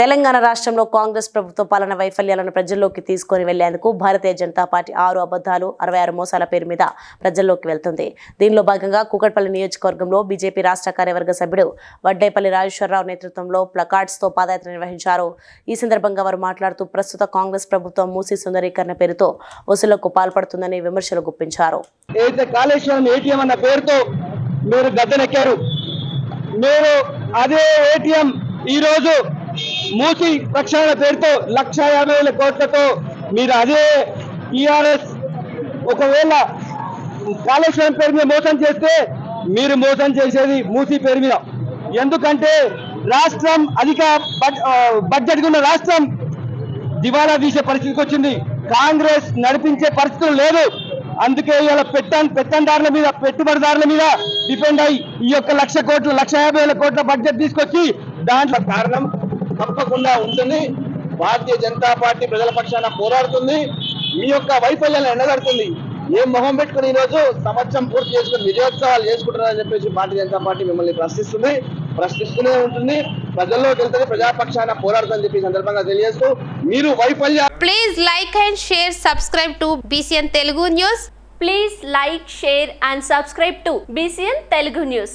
తెలంగాణ రాష్ట్రంలో కాంగ్రెస్ ప్రభుత్వ పాలన వైఫల్యాలను ప్రజల్లోకి తీసుకుని వెళ్ళేందుకు భారతీయ జనతా పార్టీ ఆరు అబద్ధాలు అరవై ఆరు మోసాల పేరు మీద ప్రజల్లోకి వెళ్తుంది. దీనిలో భాగంగా కూకట్పల్లి నియోజకవర్గంలో బీజేపీ రాష్ట్ర కార్యవర్గ సభ్యుడు వడ్డేపల్లి రాజేశ్వరరావు నేతృత్వంలో ప్లకార్డ్స్తో పాదయాత్ర నిర్వహించారు. ఈ సందర్భంగా వారు మాట్లాడుతూ ప్రస్తుత కాంగ్రెస్ ప్రభుత్వం మూసీ సుందరీకరణ పేరుతో వసూళ్ళకు పాల్పడుతుందని విమర్శలు గుప్పించారు. కాళేశ్వరం ఏటీఎం అన్న పేరుతో మీరు గద్దెనెక్కారు మీరు అదే ఏటీఎం ఈరోజు మూసి ప్రక్షాళన పేరుతో లక్ష యాభై వేల కోట్లతో మీరు అదే టీఆర్ఎస్ ఒకవేళ కాళేశ్వరం పేరు మీద మోసం చేస్తే మీరు మోసం చేసేది మూసి పేరు మీద. ఎందుకంటే రాష్ట్రం అధిక బడ్- బడ్జెట్ ఉన్న రాష్ట్రం దివాలా తీసే పరిస్థితికి వచ్చింది. కాంగ్రెస్ నడిపించే పరిస్థితులు లేదు. అందుకే ఇవాళ పెట్టన్ పెట్టందారుల మీద పెట్టుబడిదారుల మీద డిపెండ్ అయ్యి ఈ యొక్క లక్ష కోట్లు లక్ష యాభై వేల కోట్ల బడ్జెట్ తీసుకొచ్చి దాంట్లో కారణం తప్పకుండా ఉంటుంది. భారతీయ జనతా పార్టీ ప్రజల పక్షాన పోరాడుతుంది. మీ యొక్క వైఫల్యాన్ని ఎండగడుతుంది. ఏం మొహం పెట్టుకుని ఈ రోజు సంవత్సరం పూర్తి చేసుకుని విజయోత్సవాలు చేసుకుంటున్నారని చెప్పేసి భారతీయ జనతా పార్టీ మిమ్మల్ని ప్రశ్నిస్తుంది. ప్రశ్నిస్తూనే ఉంటుంది. ప్రజల్లోకి వెళ్తుంది ప్రజాపక్షాన పోరాడుతుందని చెప్పి సందర్భంగా తెలియజేస్తూ మీరు వైఫల్య please like and share subscribe to BCN Telugu news please like share and subscribe to BCN Telugu news